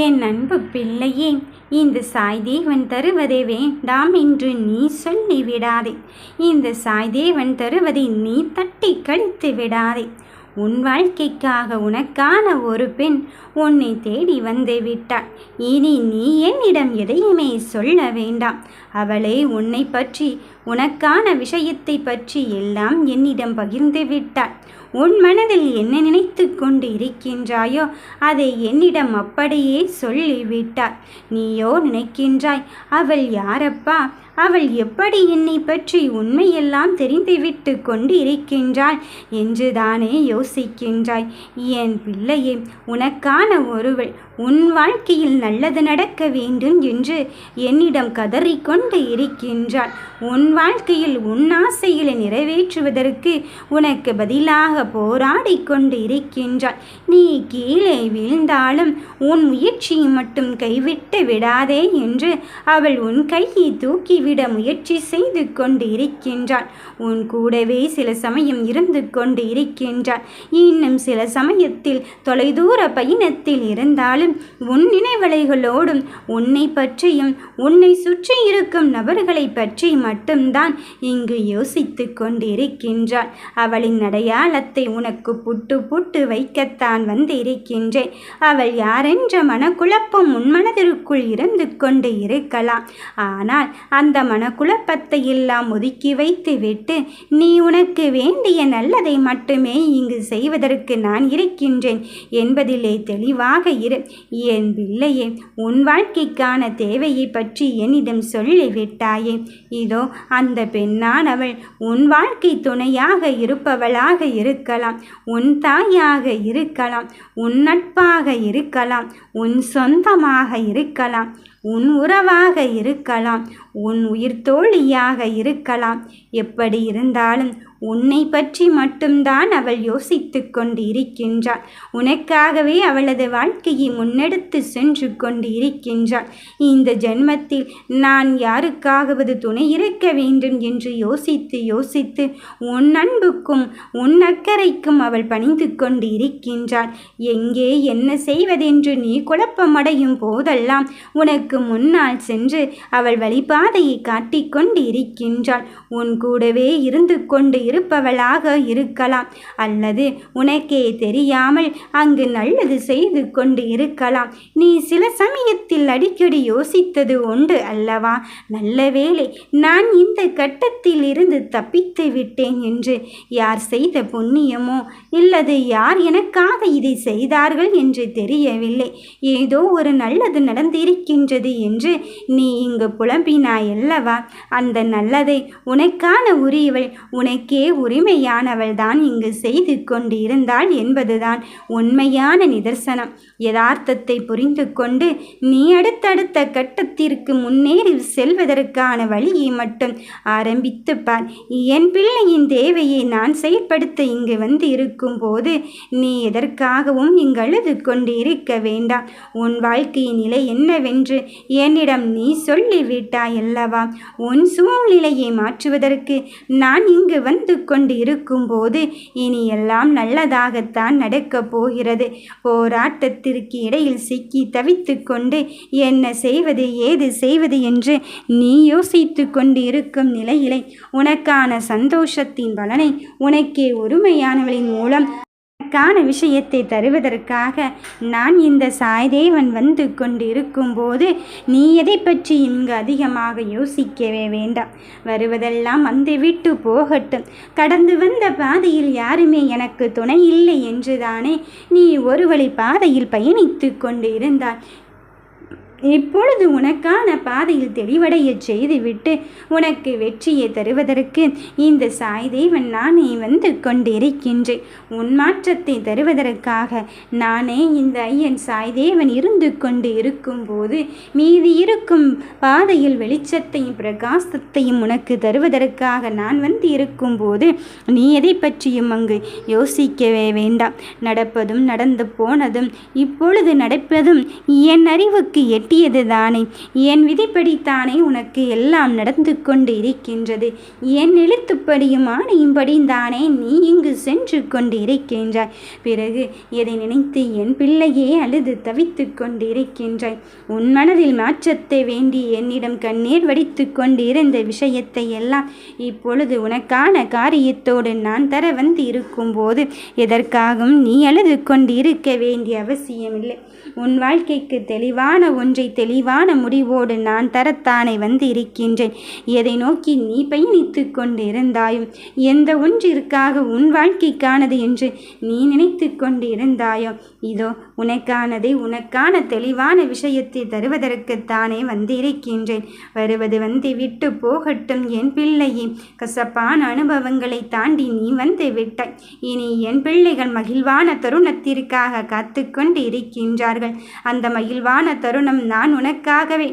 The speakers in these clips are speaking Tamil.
என் அன்பு பிள்ளையே இந்த சாய்தேவன் தருவதை வேண்டாம் என்று நீ சொல்லிவிடாதே இந்த சாய்தேவன் தருவதை நீ தட்டி கழித்து விடாதே. உன் வாழ்க்கைக்காக உனக்கான ஒரு பெண் உன்னை தேடி வந்து விட்டாள். இனி நீ என்னிடம் எதையுமே சொல்ல வேண்டாம். அவளே உன்னை பற்றி உனக்கான விஷயத்தை பற்றி எல்லாம் என்னிடம் பகிர்ந்து விட்டாள் உன் மனதில் என்ன நினைத்து கொண்டு இருக்கின்றாயோ அதை என்னிடம் அப்படியே சொல்லிவிட்டாய் நீயோ நினைக்கின்றாய் அவள் யாரப்பா? அவள் எப்படி என்னை பற்றி உண்மையெல்லாம் தெரிந்துவிட்டு கொண்டு இருக்கின்றாள் என்று தானே யோசிக்கின்றாய். என் பிள்ளையே உனக்கான ஒருவள் உன் வாழ்க்கையில் நல்லது நடக்க வேண்டும் என்று என்னிடம் கதறிக்கொண்டு இருக்கின்றாள். உன் வாழ்க்கையில் உன் ஆசைகளை நிறைவேற்றுவதற்கு உனக்கு பதிலாக போராடி கொண்டு இருக்கின்றாள். நீ கீழே வீழ்ந்தாலும் உன் முயற்சியை மட்டும் கைவிட்டு விடாதே என்று அவள் உன் கையை தூக்கிவிட முயற்சி செய்து கொண்டு இருக்கின்றாள். உன் கூடவே சில சமயம் இருந்து கொண்டு இருக்கின்றாள். இன்னும் சில சமயத்தில் தொலைதூர பயணத்தில் இருந்தாலும் உன் நினைவலைகளோடும் உன்னை பற்றியும் உன்னை சுற்றி இருக்கும் நபர்களை பற்றி மட்டும்தான் இங்கு யோசித்து கொண்டிருக்கின்றாள் அவளின் அடையாளத்தை உனக்கு புட்டு புட்டு வைக்கத்தான் வந்திருக்கின்றேன். அவள் யாரென்ற மனக்குழப்பம் உன் மனதிற்குள் இருந்து கொண்டு இருக்கலாம். ஆனால் அந்த மனக்குழப்பத்தை எல்லாம் ஒதுக்கி வைத்து விட்டு நீ உனக்கு வேண்டிய நல்லதை மட்டுமே இங்கு செய்வதற்கு நான் இருக்கின்றேன் என்பதிலே தெளிவாக இரு. என் பிள்ளையே உன் வாழ்க்கைக்கான தேவையை பற்றி என்னிடம் சொல்லிவிட்டாயே இதோ அந்த பெண்ணானவள் உன் வாழ்க்கை துணையாக இருப்பவளாக இருக்கலாம் உன் தாயாக இருக்கலாம் உன் நட்பாக இருக்கலாம் உன் சொந்தமாக இருக்கலாம் உன் உறவாக இருக்கலாம் உன் உயிர் தோழியாக இருக்கலாம். எப்படி இருந்தாலும் உன்னை பற்றி மட்டும்தான் அவள் யோசித்து கொண்டு இருக்கின்றாள் உனக்காகவே அவளது வாழ்க்கையை முன்னெடுத்து சென்று கொண்டு இருக்கின்றாள் இந்த ஜென்மத்தில் நான் யாருக்காகவது துணை இருக்க வேண்டும் என்று யோசித்து யோசித்து உன் அன்புக்கும் உன் அக்கறைக்கும் அவள் பணிந்து கொண்டு இருக்கின்றாள் எங்கே என்ன செய்வதென்று நீ குழப்பமடையும் போதெல்லாம் உனக்கு முன்னால் சென்று அவள் வழிபாதையை காட்டிக்கொண்டு இருக்கின்றாள் உன் கூடவே இருந்து கொண்டு இருப்பவளாக இருக்கலாம். அல்லது உனக்கே தெரியாமல் அங்கு நல்லது செய்து கொண்டு இருக்கலாம். நீ சில சமயத்தில் அடிக்கடி யோசித்தது உண்டு அல்லவா? நல்ல வேளை நான் இந்த கட்டத்தில் இருந்து தப்பித்து விட்டேன் என்று யார் செய்த புண்ணியமோ இல்லது யார் எனக்காக இதை செய்தார்கள் என்று தெரியவில்லை. ஏதோ ஒரு நல்லது நடந்திருக்கின்றது என்று நீ இங்கு புலம்பினாய் அல்லவா அந்த நல்லதை உனக்கான உரியவள் உனக்கே உரிமையானவள் தான் இங்கு செய்து கொண்டு இருந்தாள் என்பதுதான் உண்மையான நிதர்சனம். யதார்த்தத்தை புரிந்து கொண்டு நீ அடுத்தடுத்த கட்டத்திற்கு முன்னேறி செல்வதற்கான வழியை மட்டும் ஆரம்பித்து பார். என் பிள்ளையின் தேவையை நான் செயல்படுத்த இங்கு வந்து இருக்கும் போது நீ எதற்காகவும் இங்கு அழுது கொண்டு இருக்க வேண்டாம். உன் வாழ்க்கையின் நிலை என்னவென்று என்னிடம் நீ சொல்லிவிட்டாய் அல்லவா உன் சூழ்நிலையை மாற்றுவதற்கு நான் இங்கு வந்து கொண்டு இருக்கும்போது இனி எல்லாம் நல்லதாகத்தான் நடக்கப் போகிறது. போராட்டத்திற்கு இடையில் சிக்கி தவித்து கொண்டு என்ன செய்வது ஏது செய்வது என்று நீ யோசித்து கொண்டு இருக்கும் நிலையிலே உனக்கான சந்தோஷத்தின் பலனை உனக்கே ஒருமையானவளின் மூலம் எனக்கான விஷயத்தை தருவதற்காக நான் இந்த சாய்தேவன் வந்து கொண்டு இருக்கும்போது நீ எதை பற்றி இங்கு அதிகமாக யோசிக்கவே வேண்டாம். வருவதெல்லாம் வந்து விட்டு போகட்டும். கடந்து வந்த பாதையில் யாருமே எனக்கு துணை இல்லை என்றுதானே நீ ஒரு வழி பாதையில் பயணித்து கொண்டு இருந்தாய் இப்பொழுது உனக்கான பாதையில் தெளிவடையச் செய்துவிட்டு உனக்கு வெற்றியை தருவதற்கு இந்த சாய்தேவன் நானே வந்து கொண்டிருக்கின்றேன். உன் மாற்றத்தை தருவதற்காக நானே இந்த ஐயன் சாய்தேவன் இருந்து கொண்டு இருக்கும்போது மீதி இருக்கும் பாதையில் வெளிச்சத்தையும் பிரகாசத்தையும் உனக்கு தருவதற்காக நான் வந்து இருக்கும்போது நீ எதை பற்றியும் அங்கு யோசிக்கவே வேண்டாம். நடப்பதும் நடந்து போனதும் இப்பொழுது நடப்பதும் என் அறிவுக்கு எட்டு கட்டியது தானே என் விதிப்படித்தானே உனக்கு எல்லாம் நடந்து கொண்டு இருக்கின்றது என் எழுத்துப்படியும் ஆணையும் தானே நீ இங்கு சென்று கொண்டு இருக்கின்றாய் பிறகு எதை நினைத்து என் பிள்ளையே அழுது தவித்து கொண்டிருக்கின்றாய்? உன் மனதில் மாற்றத்தை வேண்டி என்னிடம் கண்ணீர் வடித்து கொண்டிருந்த விஷயத்தை எல்லாம் இப்பொழுது உனக்கான காரியத்தோடு நான் தர வந்து இருக்கும்போது எதற்காகவும் நீ அழுது கொண்டு இருக்க வேண்டிய அவசியமில்லை. உன் வாழ்க்கைக்கு தெளிவான ஒன்றை தெளிவான முடிவோடு நான் தரத்தானே வந்து இருக்கின்றேன் எதை நோக்கி நீ பயணித்து கொண்டிருந்தாயும் எந்த ஒன்றிற்காக உன் வாழ்க்கைக்கானது என்று நீ நினைத்து கொண்டிருந்தாயோ இதோ உனக்கானதை உனக்கான தெளிவான விஷயத்தை தருவதற்குத்தானே வந்து இருக்கின்றேன் வருவது வந்து விட்டு போகட்டும் என் பிள்ளையே. கசப்பான அனுபவங்களை தாண்டி நீ வந்து விட்டாய். இனி என் பிள்ளைகள் மகிழ்வான தருணத்திற்காக காத்து கொண்டு இருக்கின்றார்கள் அந்த மகிழ்வான தருணம் நான் உனக்காகவே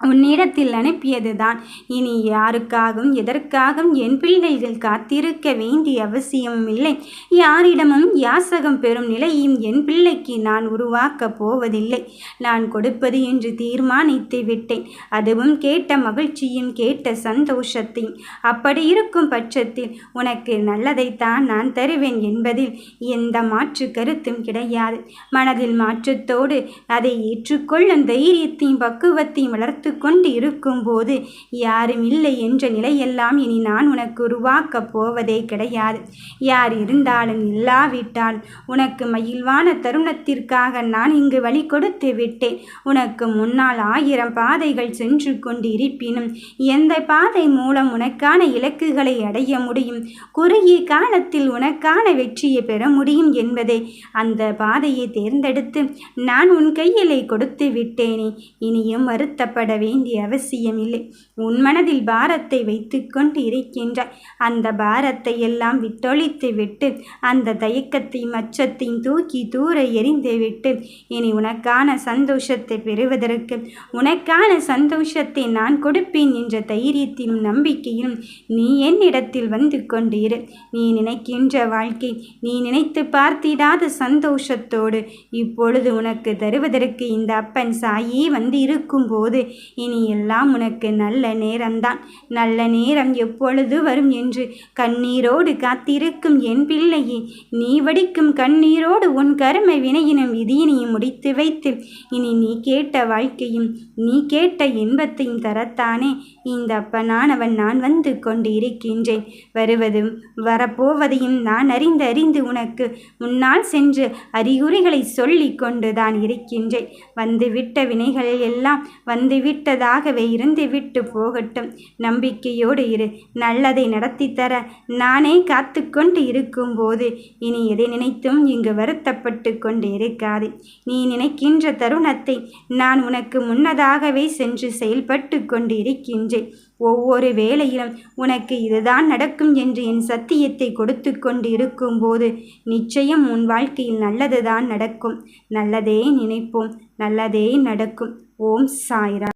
உன்னிடத்தில் அனுப்பியதுதான். இனி யாருக்காகவும் எதற்காகவும் என் பிள்ளைகள் காத்திருக்க வேண்டிய அவசியமும் இல்லை. யாரிடமும் யாசகம் பெறும் நிலையும் என் பிள்ளைக்கு நான் உருவாக்கப் போவதில்லை. நான் கொடுப்பது என்று தீர்மானித்து விட்டேன். அதுவும் கேட்ட மகிழ்ச்சியும் கேட்ட சந்தோஷத்தையும். அப்படி இருக்கும் பட்சத்தில் உனக்கு நல்லதைத்தான் நான் தருவேன் என்பதில் எந்த மாற்று கருத்தும் கிடையாது. மனதில் மாற்றத்தோடு அதை ஏற்றுக்கொள்ளும் தைரியத்தையும் பக்குவத்தையும் வளர்த்து பார்த்து கொண்டு இருக்கும்போது யாரும் இல்லை என்ற நிலையெல்லாம் இனி நான் உனக்கு உருவாக்கப் போவதே கிடையாது. யார் இருந்தாலும் இல்லாவிட்டால் உனக்கு மகிழ்வான தருணத்திற்காக நான் இங்கு வழி கொடுத்து விட்டேன். உனக்கு முன்னால் ஆயிரம் பாதைகள் சென்று கொண்டு இருப்பினும் எந்த பாதை மூலம் உனக்கான இலக்குகளை அடைய முடியும்? குறுகிய காலத்தில் உனக்கான வெற்றியை பெற முடியும் என்பதே. அந்த பாதையை தேர்ந்தெடுத்து நான் உன் கையிலே கொடுத்து விட்டேனே. இனியும் வருத்தப்பட வேண்டிய அவசியமில்லை. உன் மனதில் பாரத்தை வைத்து கொண்டு இருக்கின்றாய். அந்த பாரத்தை எல்லாம் விட்டொழித்து விட்டு அந்த தயக்கத்தையும் அச்சத்தையும் தூக்கி தூர எரிந்து விட்டு இனி உனக்கான சந்தோஷத்தை பெறுவதற்கு உனக்கான சந்தோஷத்தை நான் கொடுப்பேன் என்ற தைரியத்திலும் நம்பிக்கையிலும் நீ என்னிடத்தில் வந்து கொண்டு இரு. நீ நினைக்கின்ற வாழ்க்கை நீ நினைத்து பார்த்திடாத சந்தோஷத்தோடு இப்பொழுது உனக்கு தருவதற்கு இந்த அப்பன் சாயே வந்து இருக்கும்போது இனி எல்லாம் உனக்கு நல்ல நேரம்தான். நல்ல நேரம் எப்பொழுது வரும் என்று கண்ணீரோடு காத்திருக்கும் என் பிள்ளையே நீ வடிக்கும் கண்ணீரோடு உன் கரும வினையினும் விதியினையும் முடித்து வைத்து இனி நீ கேட்ட வாழ்க்கையும் நீ கேட்ட இன்பத்தையும் தரத்தானே. இந்த அப்பனானவன் நான் வந்து கொண்டு இருக்கின்றேன் வருவதும் வரப்போவதையும் நான் அறிந்து அறிந்து உனக்கு முன்னால் சென்று அறிகுறிகளை சொல்லி கொண்டு தான் இருக்கின்றேன். வந்துவிட்ட வினைகள் எல்லாம் வந்துவிட்ட விட்டதாகவே இருந்து விட்டு போகட்டும். நம்பிக்கையோடு இரு. நல்லதை நடத்தி தர நானே காத்து கொண்டு இருக்கும்போது இனி எதை நினைத்தும் இங்கு வருத்தப்பட்டு கொண்டு இருக்காது. நீ நினைக்கின்ற தருணத்தை நான் உனக்கு முன்னதாகவே சென்று செயல்பட்டு கொண்டு இருக்கின்றேன் ஒவ்வொரு வேளையிலும் உனக்கு இதுதான் நடக்கும் என்று என் சத்தியத்தை கொடுத்து கொண்டு இருக்கும்போது நிச்சயம் உன் வாழ்க்கையில் நல்லதுதான் நடக்கும். நல்லதே நினைப்போம். நல்லதே நடக்கும். ஓம் சாய்ரா.